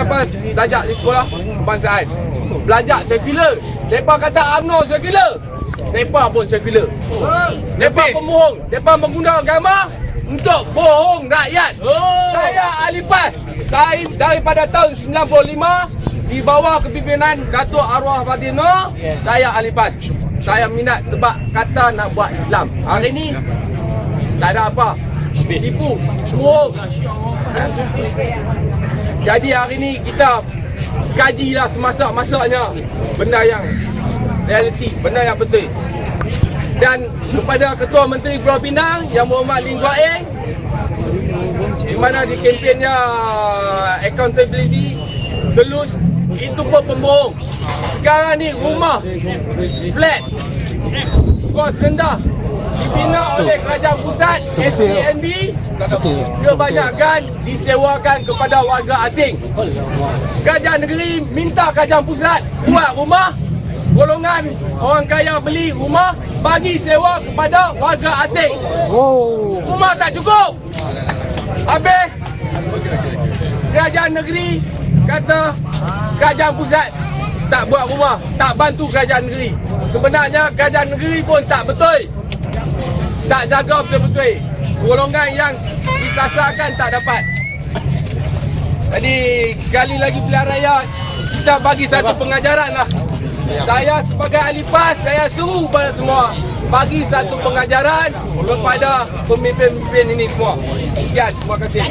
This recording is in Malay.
Lepas belajar di sekolah kebangsaan. Belajar sekular. Mereka kata UMNO sekular. Mereka pun sekular. Mereka pembohong. Mereka menggunakan agama untuk bohong rakyat. Saya ahli PAS. Saya daripada tahun 95 di bawah kepimpinan Datuk Arwah Fadino, saya ahli PAS. Saya minat sebab kata nak buat Islam. Hari ni tak ada apa. Tipu, bohong. Jadi hari ni kita kajilah semasak-masaknya benda yang realiti, benda yang betul. Dan kepada Ketua Menteri Pulau Pinang Yang Berhormat Lin Guat Eng di mana di kempennya accountability telus itu pun pembohong. Sekarang ni rumah flat kos rendah dibina oleh kerajaan pusat SPNB kebanyakan disewakan kepada warga asing. Kerajaan negeri minta kerajaan pusat buat rumah golongan orang kaya beli rumah bagi sewa kepada warga asing. Rumah tak cukup. Habis kerajaan negeri kata kerajaan pusat tak buat rumah, tak bantu kerajaan negeri. Sebenarnya kerajaan negeri pun tak betul. Tak jaga betul-betul. Golongan yang disasarkan tak dapat. Jadi sekali lagi pilihan raya kita bagi satu pengajaran lah. Saya sebagai ahli PAS saya seru kepada semua bagi satu pengajaran kepada pemimpin-pemimpin ini semua. Sekian, terima kasih.